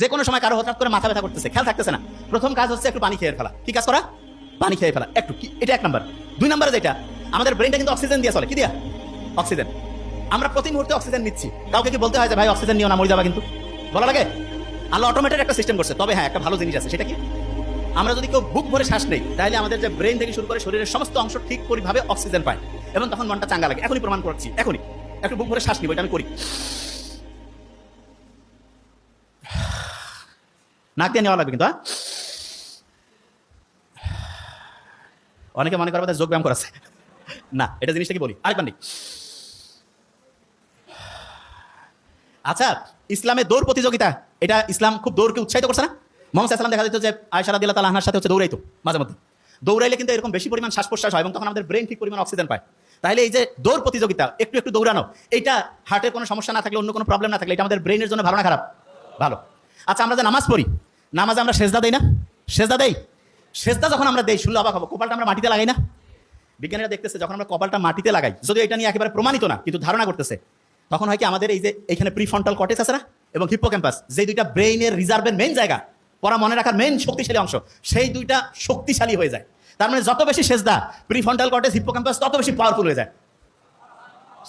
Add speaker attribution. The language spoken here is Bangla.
Speaker 1: যে কোনো সময় কারও হঠাৎ করে মাথা ব্যথা করতেছে, খেয়াল থাকতেছে না। প্রথম কাজ হচ্ছে একটু পানি খেয়ে ফেলা। কি কাজ করা? পানি খেয়ে ফেলা। একটু এটা এক নাম্বার। দুই নাম্বারে যেটা আমাদের ব্রেনটা কিন্তু অক্সিজেন দিয়ে চলে। কি দিয়া? অক্সিজেন আমরা প্রতি মুহূর্তে অক্সিজেন নিচ্ছি। কাউকে কি বলতে হয় যে, ভাই অক্সিজেন নিও না, মরে যাবা কিন্তু? বলা লাগে আল্লাহ অটোমেটেড একটা সিস্টেম করছে। তবে হ্যাঁ একটা ভালো জিনিস আছে। সেটা কি? আমরা যদি কেউ বুক ভরে শ্বাস নেই, তাহলে আমাদের যে ব্রেন থেকে শুরু করে শরীরের সমস্ত অংশ ঠিক পরিভাবে অক্সিজেন পায়। এবং তখন মনটা চাঙ্গা লাগে। এখনই প্রমাণ করছি এখনই। একটু বুক ভরে শ্বাস নিব, এটা আমি করি। নাক দিয়ে নেওয়া লাগবে কিন্তু হ্যাঁ? অনেকে মনে করবে যোগ ব্যায়াম করাছে। না, এটা জিনিসটা কি বলি? আরেকবার নেই আচ্ছা ইসলামে দৌড় প্রতিযোগিতা, এটা ইসলাম খুব দৌড়কে উৎসাহিত করছে না? মোহাম্মদ সাল্লাম দেখা যেত যে আয়সারা দিল্লা তালাহার সাথে হচ্ছে দৌড়াইতো, মাঝে মধ্যে। দৌড়াইলে কিন্তু এরকম বেশি পরিমাণ শ্বাস প্রশ্বাস হয় এবং তখন আমাদের ব্রেন ঠিক পরিমাণ অক্সিজেন পায়। তাহলে এই যে দৌড় প্রতিযোগিতা, একটু একটু দৌড়ানো, এটা হার্টের কোনো সমস্যা না থাকলে, অন্য কোনো প্রবলেম না থাকলে, এটা আমাদের ব্রেনের জন্য ভালো না খারাপ? ভালো। আচ্ছা আমরা যে নামাজ পড়ি, নামাজে আমরা সেজদা দেই না? সেজদা দেই? সেজদা যখন আমরা দেই, শুনলে অবাক হব, কপালটা আমরা মাটিতে লাগাই না? বিজ্ঞানীরা দেখতেছে, যখন আমরা কপালটা মাটিতে লাগাই যদিও এটা নিয়ে একেবারে প্রমাণিত না, কিন্তু ধারণা করতেছে, তখন হয় কি আমাদের এই যে এখানে প্রিফ্রন্টাল কটেজ আছে না, এবং হিপ্পোক্যাম্পাস যে দুইটা ব্রেইনের রিজার্ভের মেইন জায়গা, পড়া মনে রাখার মেন শক্তিশালী অংশ, সেই দুইটা শক্তিশালী হয়ে যায়। তার মানে যত বেশি সেজদা প্রিফ্রন্টাল কটেজ হিপ্পোক্যাম্পাস তত বেশি পাওয়ারফুল হয়ে যায়।